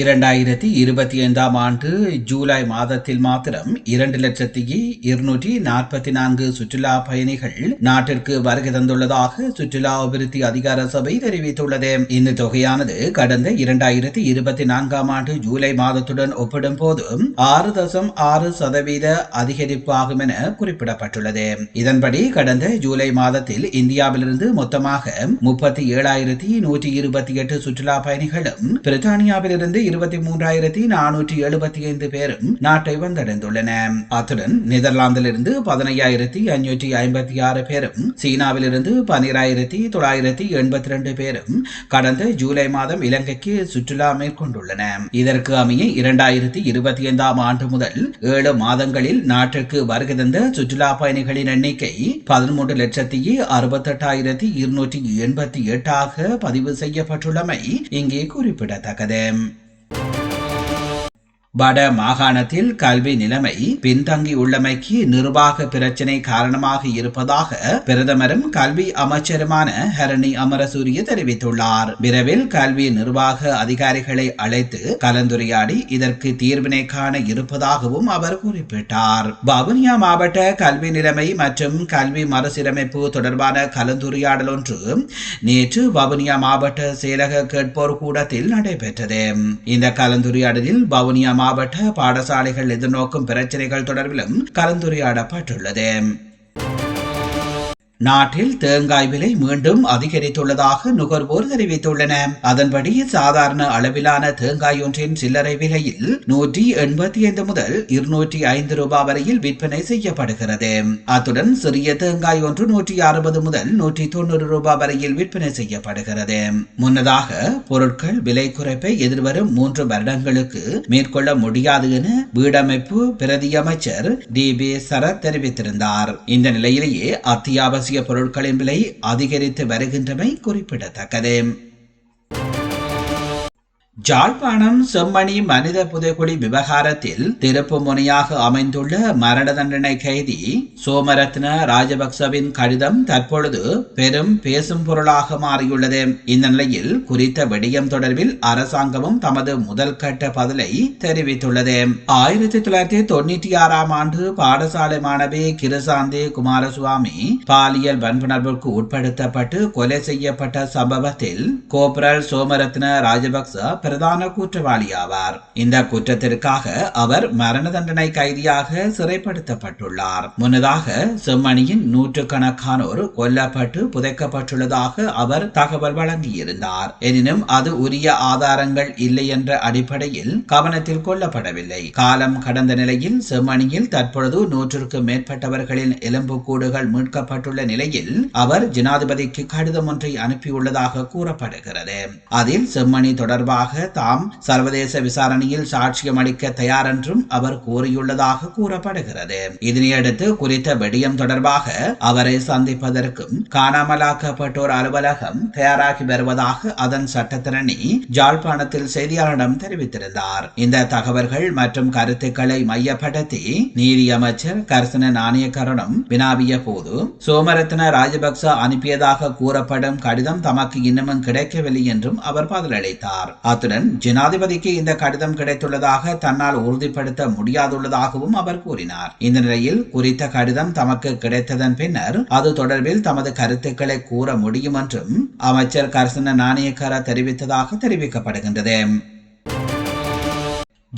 இரண்டாயிரத்தி இருபத்தி ஐந்தாம் ஆண்டு ஜூலை மாதத்தில் மாத்திரம் இரண்டு லட்சத்தி இருநூற்றி நாற்பத்தி நான்கு சுற்றுலா பயணிகள் நாட்டிற்கு வருகை தந்துள்ளதாக சுற்றுலா அபிவிருத்தி அதிகார சபை தெரிவித்துள்ளது. இந்த தொகையானது கடந்த இரண்டாயிரத்தி இருபத்தி நான்காம் ஆண்டு ஜூலை மாதத்துடன் ஒப்பிடும் போது ஆறு தசம் ஆறு சதவீத அதிகரிப்பாகும் என குறிப்பிடப்பட்டுள்ளது. இதன்படி கடந்த ஜூலை மாதத்தில் இந்தியாவிலிருந்து மொத்தமாக முப்பத்தி ஏழாயிரத்தி நூற்றி இருபத்தி எட்டு சுற்றுலா பயணிகளும் பிரித்தானியாவிலிருந்து இருபத்தி மூன்றாயிரத்தி நானூற்றி எழுபத்தி ஐந்து பேரும் நாட்டை வந்தடைந்துள்ளன. அத்துடன் நெதர்லாந்திலிருந்து பதினையாயிரத்தி அஞ்சூற்றி ஐம்பத்தி ஆறு பேரும் சீனாவிலிருந்து பனிராயிரத்தி தொள்ளாயிரத்தி எண்பத்தி ரெண்டு பேரும் கடந்த ஜூலை மாதம் இலங்கைக்கு சுற்றுலா மேற்கொண்டுள்ளன. இதற்கு அமைய இரண்டாயிரத்தி இருபத்தி ஐந்தாம் ஆண்டு முதல் ஏழு மாதங்களில் நாட்டிற்கு வருகை தந்த சுற்றுலா பயணிகளின் எண்ணிக்கை பதிமூன்று லட்சத்தி அறுபத்தெட்டாயிரத்தி இருநூற்றி எண்பத்தி எட்டாக பதிவு செய்யப்பட்டுள்ளமை இங்கே குறிப்பிடத்தக்கது. Música வட மாகாணத்தில் கல்வி நிலைமை பின்தங்கி உள்ளமைக்கு நிர்வாக பிரச்சினை காரணமாக இருப்பதாக பிரதமரும் கல்வி அமைச்சருமான ஹரணி அமரசூரிய தெரிவித்துள்ளார். விரைவில் கல்வி நிர்வாக அதிகாரிகளை அழைத்து கலந்துரையாடி இதற்கு தீர்வினை காண இருப்பதாகவும் அவர் குறிப்பிட்டார். வவுனியா மாவட்ட கல்வி நிலைமை மற்றும் கல்வி மறுசீரமைப்பு தொடர்பான கலந்துரையாடல் ஒன்று நேற்று வவுனியா மாவட்ட செயலக கேட்போர் கூடத்தில் நடைபெற்றது. இந்த கலந்துரையாடலில் வவுனியா மாவட்ட பாடசாலைகள் எதிர்நோக்கும் பிரச்சனைகள் தொடர்பிலும் கலந்துரையாடப்பட்டுள்ளது. நாட்டில் தேங்காய் விலை மீண்டும் அதிகரித்துள்ளதாக நுகர்வோர் தெரிவித்துள்ளன அதன்படி சாதாரண அளவிலான தேங்காய் ஒன்றின் சில்லறை விலையில் நூற்றி எண்பத்தி ஐந்து முதல் இருநூற்றி ஐந்து ரூபாய் வரையில் விற்பனை செய்யப்படுகிறது. அத்துடன் சிறிய தேங்காய் ஒன்று நூற்றி அறுபது முதல் நூற்றி தொண்ணூறு ரூபாய் வரையில் விற்பனை செய்யப்படுகிறது. முன்னதாக பொருட்கள் விலை குறைப்பை எதிர்வரும் மூன்று வருடங்களுக்கு மேற்கொள்ள முடியாது என வீடமைப்பு பிரதி அமைச்சர் டி பி சரத் தெரிவித்திருந்தார். இந்த நிலையிலேயே அத்தியாவசிய அத்தியாவசிய பொருட்களின் விலை அதிகரித்து வருகின்றமை குறிப்பிடத்தக்கது. ஜாழ்ப்பாணம் செம்மணி மனித புதைக்குழி விவகாரத்தில் திருப்பு முனையாக அமைந்துள்ள மரண தண்டனை கைதி சோமரத்ன ராஜபக்சவின் கடிதம் தற்பொழுது பெரும் பேசும் பொருளாக மாறியுள்ளது. இந்த நிலையில் குறித்த விடயம் தொடர்பில் அரசாங்கமும் தமது முதல் கட்ட பதிலை தெரிவித்துள்ளது. ஆயிரத்தி தொள்ளாயிரத்தி தொண்ணூற்றி ஆறாம் ஆண்டு பாடசாலை மாணவி கிருசாந்தி குமாரசுவாமி பாலியல் வன்புணர்வுக்கு உட்படுத்தப்பட்டு கொலை செய்யப்பட்ட சம்பவத்தில் கோப்ரல் சோமரத்ன ராஜபக்ச பிரதான குற்றவாளி ஆவார் இந்த குற்றத்திற்காக அவர் மரண தண்டனை கைதியாக சிறைப்படுத்தப்பட்டுள்ளார். முன்னதாக செம்மணியின் நூற்றுக்கணக்கானோர் கொல்லப்பட்டு புதைக்கப்பட்டுள்ளதாக அவர் தகவல் வழங்கியிருந்தார். எனினும் அது உரிய ஆதாரங்கள் இல்லை என்ற அடிப்படையில் கவனத்தில் கொள்ளப்படவில்லை. காலம் கடந்த நிலையில் செம்மணியில் தற்பொழுது நூற்றுக்கும் மேற்பட்டவர்களின் எலும்புக்கூடுகள் மீட்கப்பட்டுள்ள நிலையில் அவர் ஜனாதிபதிக்கு கடிதம் ஒன்றை அனுப்பியுள்ளதாக கூறப்படுகிறது. அதில் செம்மணி தொடர்பாக தாம் சர்வதேச விசாரணையில் சாட்சியம் அளிக்க தயார் என்றும் அவர் கூறியுள்ளதாக கூறப்படுகிறது. இதனையடுத்து குறித்த வெடியம் தொடர்பாக அவரை சந்திப்பதற்கும் காணாமலாக்கப்பட்டோர் அலுவலகம் தயாராகி வருவதாக அதன் சட்டத்திரணி ஜாழ்ப்பாணத்தில் செய்தியாளரிடம் தெரிவித்திருந்தார். இந்த தகவல்கள் மற்றும் கருத்துக்களை மையப்படுத்தி நீதி அமைச்சர் கர்சன நாணயக்கரனும் வினாவிய போது சோமரத்ன ராஜபக்ச அனுப்பியதாக கூறப்படும் கடிதம் தமக்கு இன்னமும் கிடைக்கவில்லை என்றும் அவர் பதிலளித்தார். அத்துடன் ஜனாதிபதிக்கு இந்த கடிதம் கிடைத்துள்ளதாக தன்னால் உறுதிப்படுத்த முடியாதுள்ளதாகவும் அவர் கூறினார். இந்த நிலையில் குறித்த கடிதம் தமக்கு கிடைத்ததன் பின்னர் அது தொடர்பில் தமது கருத்துக்களை கூற முடியும் என்றும் அமைச்சர் கர்சன நாணயக்கார தெரிவித்ததாக தெரிவிக்கப்படுகின்றது.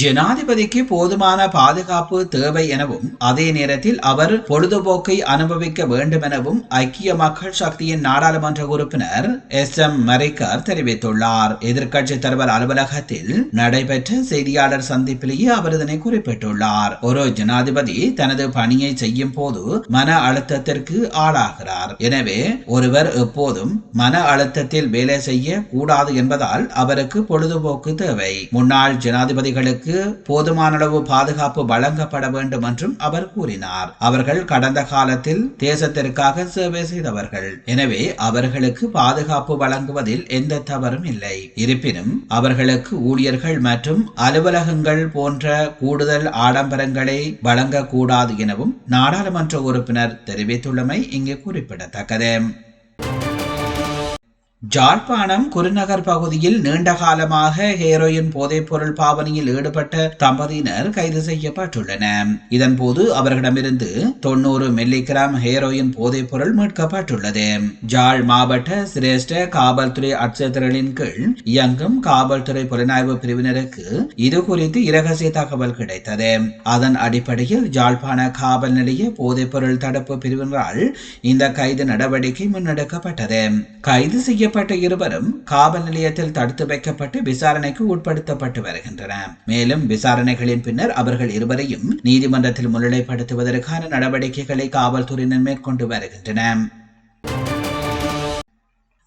ஜனாதிபதிக்கு போதுமான பாதுகாப்பு தேவை எனவும் அதே நேரத்தில் அவர் பொழுதுபோக்கை அனுபவிக்க வேண்டும் எனவும் ஐக்கிய மக்கள் சக்தியின் நாடாளுமன்ற உறுப்பினர் எஸ் எம் மரிக்கர் தெரிவித்துள்ளார். எதிர்க்கட்சி தலைவர் அலுவலகத்தில் நடைபெற்ற செய்தியாளர் சந்திப்பிலேயே அவர் இதனை குறிப்பிட்டுள்ளார். ஒரு ஜனாதிபதி தனது பணியை செய்யும் போது மன அழுத்தத்திற்கு ஆளாகிறார். எனவே ஒருவர் எப்போதும் மன அழுத்தத்தில் வேலை செய்ய கூடாது என்பதால் அவருக்கு பொழுதுபோக்கு தேவை. முன்னாள் ஜனாதிபதிகளுக்கு அவர்களுக்கு போதுமான அளவு பாதுகாப்பு வழங்கப்பட வேண்டும் என்றும் அவர் கூறினார். அவர்கள் கடந்த காலத்தில் தேசத்திற்காக சேவை செய்தவர்கள். எனவே அவர்களுக்கு பாதுகாப்பு வழங்குவதில் எந்த தவறும் இல்லை. இருப்பினும் அவர்களுக்கு ஊழியர்கள் மற்றும் அலுவலகங்கள் போன்ற கூடுதல் ஆடம்பரங்களை வழங்கக்கூடாது எனவும் நாடாளுமன்ற உறுப்பினர் தெரிவித்துள்ளமை இங்கு குறிப்பிடத்தக்கது. ஜாழ்ப்பாணம் குருநகர் பகுதியில் நீண்ட காலமாக ஹேரோயின் போதைப்பொருள் பாவனையில் ஈடுபட்ட தம்பதியினர் கைது செய்யப்பட்டுள்ளனர் இதன்போது அவர்களிடமிருந்து தொண்ணூறு மில்லிகிராம் ஹேரோயின் போதைப்பொருள் மீட்கப்பட்டுள்ளது. ஜாழ் மாவட்ட சிரேஷ்ட காவல்துறை அச்சத்திரலின் கீழ் இயங்கும் காவல்துறை புலனாய்வு பிரிவினருக்கு இது குறித்து இரகசிய தகவல் கிடைத்தது. அதன் அடிப்படையில் ஜாழ்ப்பாண காவல் நிலைய போதைப்பொருள் தடுப்பு பிரிவினரால் இந்த கைது நடவடிக்கை முன்னெடுக்கப்பட்டது. கைது செய்ய செய்யப்பட்ட இருவரும் காவல் நிலையத்தில் தடுத்து வைக்கப்பட்டு விசாரணைக்கு உட்படுத்தப்பட்டு வருகின்றன மேலும் விசாரணைகளின் பின்னர் அவர்கள் இருவரையும் நீதிமன்றத்தில் முன்னிலைப்படுத்துவதற்கான நடவடிக்கைகளை காவல்துறையினர் மேற்கொண்டு வருகின்றனர்.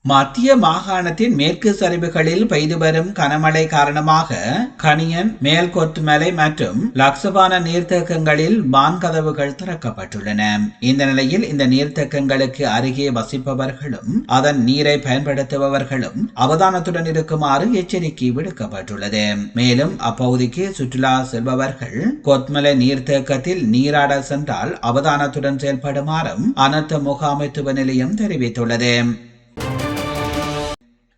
மத்திய மாகாணத்தின் மேற்கு சரிவுகளில் பெய்து வரும் கனமழை காரணமாக கனியன் மேல்கொத்துமலை மற்றும் லக்சபான நீர்த்தேக்கங்களில் வான்கதவுகள் திறக்கப்பட்டுள்ளன. இந்த நிலையில் இந்த நீர்த்தேக்கங்களுக்கு அருகே வசிப்பவர்களும் அதன் நீரை பயன்படுத்துபவர்களும் அவதானத்துடன் இருக்குமாறு எச்சரிக்கை விடுக்கப்பட்டுள்ளது. மேலும் அப்பகுதிக்கு சுற்றுலா செல்பவர்கள் கொத்மலை நீர்த்தேக்கத்தில் நீராட சென்றால் அவதானத்துடன் செயல்படுமாறும் அனர்த்த முகாமைத்துவ நிலையம் தெரிவித்துள்ளது.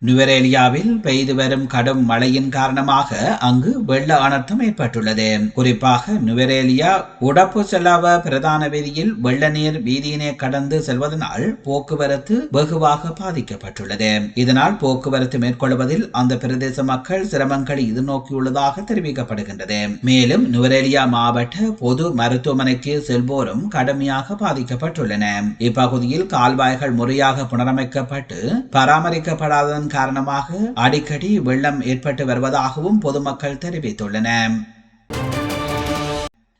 நுவரேலியாவில் பெய்து வரும் கடும் மழையின் காரணமாக அங்கு வெள்ள அனர்த்தம் ஏற்பட்டுள்ளது. குறிப்பாக நுவரேலியா உடப்பு செல்லாவ பிரதான வீதியில் வெள்ள நீர் வீதியினை கடந்து செல்வதனால் போக்குவரத்து வெகுவாக பாதிக்கப்பட்டுள்ளது. இதனால் போக்குவரத்து மேற்கொள்வதில் அந்த பிரதேச மக்கள் சிரமங்களை எதிர்நோக்கியுள்ளதாக தெரிவிக்கப்படுகின்றது. மேலும் நுவரேலியா மாவட்ட பொது மருத்துவமனைக்கு செல்வோரும் கடுமையாக பாதிக்கப்பட்டுள்ளன இப்பகுதியில் கால்வாய்கள் முறையாக புனரமைக்கப்பட்டு பராமரிக்கப்படாததன் காரணமாக அடிக்கடி வெள்ளம் ஏற்பட்டு வருவதாகவும் பொதுமக்கள் தெரிவித்துள்ளனர்.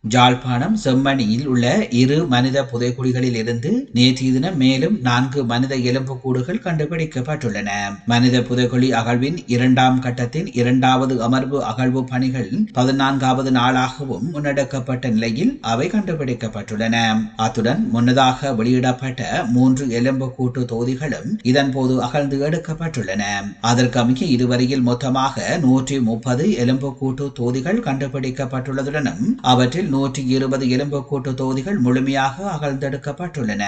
ஜாழ்ப்பாணம் செம்மணியில் உள்ள இரு மனித புதைக்குழிகளில் இருந்து நேற்றைய தினம் மேலும் நான்கு மனித எலும்புக்கூடுகள் கண்டுபிடிக்கப்பட்டுள்ளன. மனித புதைக்குழி அகழ்வின் இரண்டாம் கட்டத்தின் இரண்டாவது அமர்வு அகழ்வு பணிகள் பதினான்காவது நாளாகவும் முன்னெடுக்கப்பட்ட நிலையில் அவை கண்டுபிடிக்கப்பட்டுள்ளன. அத்துடன் முன்னதாக வெளியிடப்பட்ட மூன்று எலும்புக்கூட்டு தொகுதிகளும் இதன்போது அகழ்ந்து எடுக்கப்பட்டுள்ளன. அதற்கமைய இதுவரையில் மொத்தமாக நூற்றி முப்பது எலும்புக்கூட்டு தொகுதிகள் கண்டுபிடிக்கப்பட்டுள்ளதுடனும் அவற்றில் நூற்றி இருபது எலும்புக்கூட்டு தொகுதிகள் முழுமையாக அகழ்ந்தெடுக்கப்பட்டுள்ளன.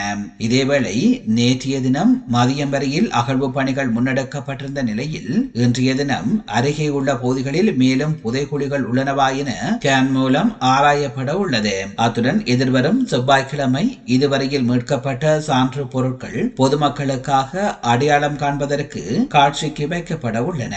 இதேவேளை நேற்றைய தினம் மதியம் வரையில் அகழ்வு பணிகள் முன்னெடுக்கப்பட்டிருந்த நிலையில் இன்றைய தினம் அருகே உள்ள பகுதிகளில் மேலும் புதைக்குழிகள் உள்ளனவா என கேன் மூலம் ஆராயப்பட உள்ளது. அத்துடன் எதிர்வரும் செவ்வாய்க்கிழமை இதுவரையில் மீட்கப்பட்ட சான்று பொருட்கள் பொதுமக்களுக்காக அடையாளம் காண்பதற்கு காட்சிக்கு வைக்கப்பட உள்ளன.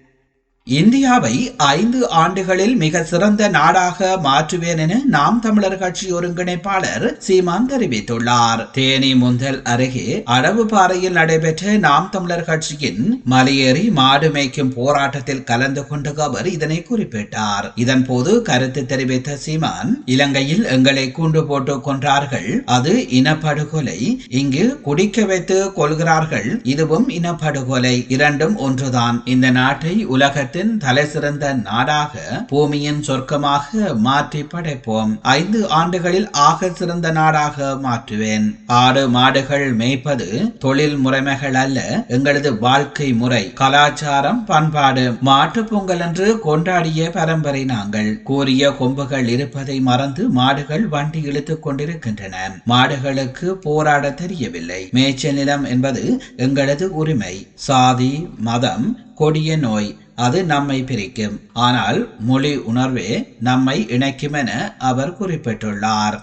இந்தியாவை ஐந்து ஆண்டுகளில் மிக சிறந்த நாடாக மாற்றுவேன் என நாம் தமிழர் கட்சி ஒருங்கிணைப்பாளர் சீமான் தெரிவித்துள்ளார். தேனி முந்தல் அருகே அடவுபாறையில் நடைபெற்ற நாம் தமிழர் கட்சியின் மலையேறி மாடு மேய்க்கும் போராட்டத்தில் கலந்து கொண்ட அவர் இதனை குறிப்பிட்டார். இதன் போது கருத்து தெரிவித்த சீமான் இலங்கையில் எங்களை கூண்டு போட்டு கொன்றார்கள். அது இனப்படுகொலை. இங்கு குடிக்க வைத்து கொள்கிறார்கள். இதுவும் இனப்படுகொலை. இரண்டும் ஒன்றுதான். இந்த நாட்டை உலக உலகத்தின் தலை சிறந்த நாடாக பூமியின் சொர்க்கமாக மாற்றி படைப்போம். ஐந்து ஆண்டுகளில் ஆக சிறந்த நாடாக மாற்றுவேன். ஆடு மாடுகள் மேய்ப்பது தொழில் முறைமைகள் அல்ல எங்களது வாழ்க்கை முறை கலாச்சாரம் பண்பாடு. மாட்டு பொங்கல் என்று கொண்டாடிய பரம்பரை நாங்கள். கூறிய கொம்புகள் இருப்பதை மறந்து மாடுகள் வண்டி இழுத்துக் கொண்டிருக்கின்றன. மாடுகளுக்கு போராட தெரியவில்லை. மேய்ச்சல் நிலம் என்பது எங்களது உரிமை. சாதி மதம் கொடிய நோய் அது நம்மை பிரிக்கும். ஆனால் மொழி உணர்வே நம்மை இணைக்கும் என அவர் குறிப்பிட்டுள்ளார்.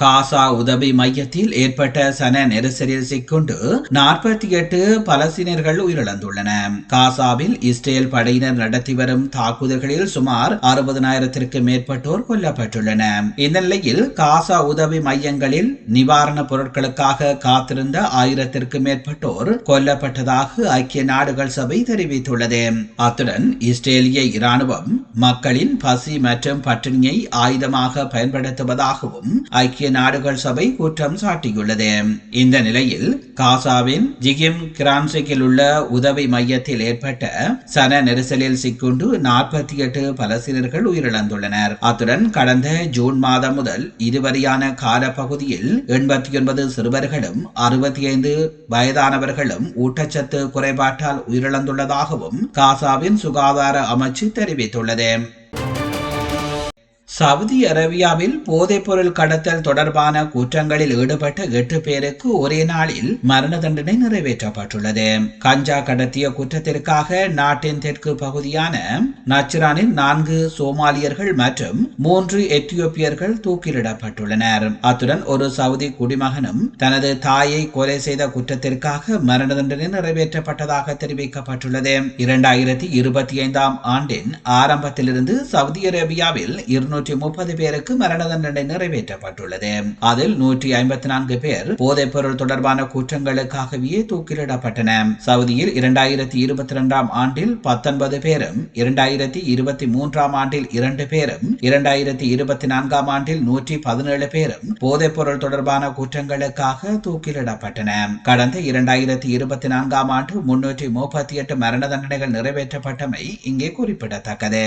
காசா உதவி மையத்தில் ஏற்பட்ட சன நெரிசலில் சிக்கொண்டு நாற்பத்தி எட்டு பலஸ்தீனர்கள் உயிரிழந்துள்ளன. காசாவில் இஸ்ரேல் படையினர் நடத்தி வரும் தாக்குதல்களில் சுமார் அறுபதனாயிரத்திற்கு மேற்பட்டோர் கொல்லப்பட்டுள்ளனர் இந்த நிலையில் காசா உதவி மையங்களில் நிவாரணப் பொருட்களுக்காக காத்திருந்த ஆயிரத்திற்கு மேற்பட்டோர் கொல்லப்பட்டதாக ஐக்கிய நாடுகள் சபை தெரிவித்துள்ளது. அத்துடன் இஸ்ரேலிய இராணுவம் மக்களின் பசி மற்றும் பட்டினியை ஆயுதமாக பயன்படுத்துவதாகவும் ஐக்கிய நாடுகள் சபை குற்றம் சாட்டியுள்ளது. இந்த நிலையில் காசாவின் ஜிகிம் கிரான்சிக்கில் உள்ள உதவி மையத்தில் ஏற்பட்ட சன நெரிசலில் சிக்குண்டு நாற்பத்தி எட்டு பலஸ்தீனர்கள் உயிரிழந்துள்ளனர். அத்துடன் கடந்த ஜூன் மாதம் முதல் இதுவரையான காலப்பகுதியில் எண்பத்தி ஒன்பது சிறுவர்களும் அறுபத்தி ஐந்து வயதானவர்களும் ஊட்டச்சத்து குறைபாட்டால் உயிரிழந்துள்ளதாகவும் காசாவின் சுகாதார அமைச்சு தெரிவித்துள்ளது. சவுதி அரேபியாவில் போதைப்பொருள் கடத்தல் தொடர்பான குற்றங்களில் ஈடுபட்ட எட்டு பேருக்கு ஒரே நாளில் மரண தண்டனை நிறைவேற்றப்பட்டுள்ளது. கஞ்சா கடத்திய குற்றத்திற்காக நாட்டின் தெற்கு பகுதியான நச்ரானில் நான்கு சோமாலியர்கள் மற்றும் மூன்று எத்தியோப்பியர்கள் தூக்கிலிடப்பட்டுள்ளனர். அத்துடன் ஒரு சவுதி குடிமகனும் தனது தாயை கொலை செய்த குற்றத்திற்காக மரண தண்டனை நிறைவேற்றப்பட்டதாக தெரிவிக்கப்பட்டுள்ளது. இரண்டாயிரத்தி இருபத்தி ஐந்தாம் ஆண்டின் ஆரம்பத்திலிருந்து சவுதி அரேபியாவில் இருநூறு இருநூற்றி முப்பது பேருக்கு மரண தண்டனை நிறைவேற்றப்பட்டுள்ளது. அதில் நூற்றி ஐம்பத்தி நான்கு பேர் போதைப் பொருள் தொடர்பான குற்றங்களுக்காகவே தூக்கிலிடப்பட்டன. சவுதியில் இரண்டாயிரத்தி இருபத்தி இரண்டாம் ஆண்டில் பத்தொன்பது பேரும் இரண்டாயிரத்தி இருபத்தி மூன்றாம் ஆண்டில் இரண்டு பேரும் இரண்டாயிரத்தி இருபத்தி நான்காம் ஆண்டில் நூற்றி பதினேழு பேரும் போதைப் பொருள் தொடர்பான குற்றங்களுக்காக தூக்கிலிடப்பட்டன. கடந்த இரண்டாயிரத்தி இருபத்தி நான்காம் ஆண்டு முன்னூற்றி முப்பத்தி எட்டு மரண தண்டனைகள் நிறைவேற்றப்பட்டமை இங்கே குறிப்பிடத்தக்கது.